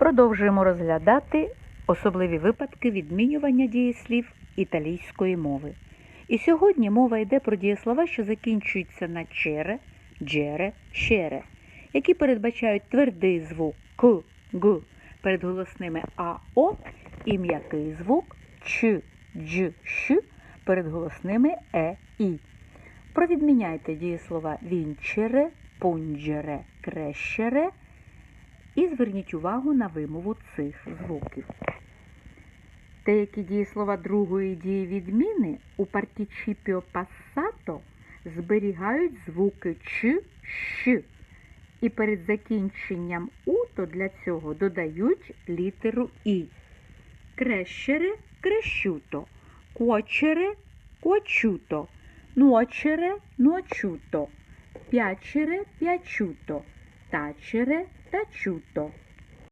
Продовжуємо розглядати особливі випадки відмінювання дієслів італійської мови. І сьогодні мова йде про дієслова, що закінчуються на чере, джере, щере, які передбачають твердий звук к, г перед голосними а, о і м'який звук ч, дж, щ перед голосними е, і. Провідміняйте дієслова вінчере, пунджере, крещере і зверніть увагу на вимову цих звуків. Деякі дієслова другої дії відміни у партічіпіо пассато зберігають звуки ч, щ. І перед закінченням у то для цього додають літеру і. Крешере крещуто, кочере кочуто, ночере ночуто, п'ячере п'ячуто, tacere taciuto.